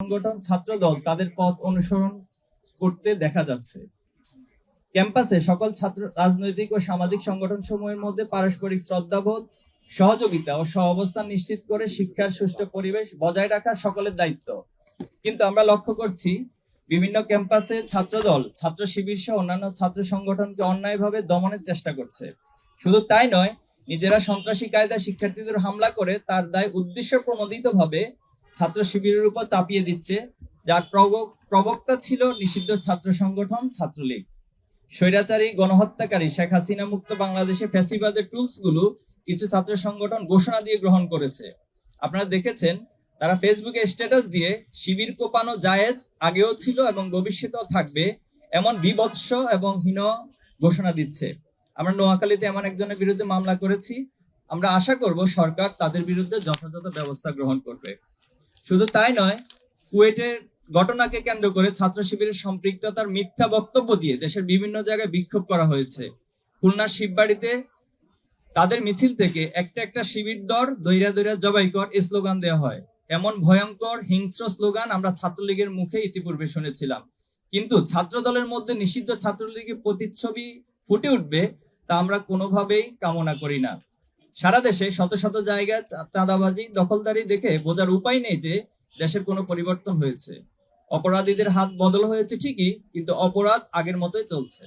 সংগঠন ছাত্রদল তাদের পথ অনুসরণ করতে দেখা যাচ্ছে। ক্যাম্পাসে সকল ছাত্র রাজনৈতিক ও সামাজিক সংগঠন সমূহের মধ্যে পারস্পরিক শ্রদ্ধাবোধ, সহযোগিতা ও সহাবস্থান নিশ্চিত করে শিক্ষার সুষ্ঠু পরিবেশ বজায় রাখা সকলের দায়িত্ব। কিন্তু আমরা লক্ষ্য করছি, বিভিন্ন ক্যাম্পাসে ছাত্র দল ছাত্র শিবির সহ অন্যান্য ছাত্র সংগঠনকে অন্যায়ভাবে দমনের চেষ্টা করছে। শুধু তাই নয়, নিজেরা সন্ত্রাসী কায়দায় শিক্ষার্থীদের হামলা করে তার দায় উদ্দেশ্য প্রণোদিত ভাবে ছাত্র শিবিরের উপর চাপিয়ে দিচ্ছে, যার প্রবক- প্রবক্তা ছিল নিষিদ্ধ ছাত্র সংগঠন ছাত্রলীগ। স্বৈরাচারী গণহত্যাকারী শেখ হাসিনা মুক্ত বাংলাদেশে ফ্যাসিবাদের টুলসগুলো কিছু ছাত্র সংগঠন ঘোষণা দিয়ে গ্রহণ করেছে। আপনারা দেখেছেন, তারা ফেসবুকে স্ট্যাটাস দিয়ে শিবির কোপানো জায়েজ আগেও ছিল এবং ভবিষ্যতেও থাকবে এমন বিভৎস এবং হীন ঘোষণা দিচ্ছে। আমরা নোয়াখালীতে এমন একজনের বিরুদ্ধে মামলা করেছি। আমরা আশা করব সরকার তাদের বিরুদ্ধে যথাযথ ব্যবস্থা গ্রহণ করবে। শুধু তাই নয়, কুয়েটের ঘটনাকে কেন্দ্র করে ছাত্র শিবিরের সম্পৃক্ততার মিথ্যা বক্তব্য দিয়ে দেশের বিভিন্ন জায়গায় বিক্ষোভ করা হয়েছে। খুলনার শিববাড়িতে তাদের মিছিল থেকে একটা একটা শিবির দর দৈরা দৈরা জবাই কর স্লোগান দেওয়া হয়। এমন ভয়ঙ্কর হিংস্র স্লোগান আমরা ছাত্রলীগের মুখে ইতিপূর্বে শুনেছিলাম। কিন্তু ছাত্র দলের মধ্যে নিষিদ্ধ ছাত্রলীগের প্রতিচ্ছবি ফুটে উঠবে তা আমরা কোনোভাবেই কামনা করি না। সারা দেশে শত শত জায়গায় চাঁদাবাজি, দখলদারি দেখে বোঝার উপায় নেই যে দেশের কোনো পরিবর্তন হয়েছে। অপরাধীদের হাত বদল হয়েছে ঠিকই, কিন্তু অপরাধ আগের মতোই চলছে।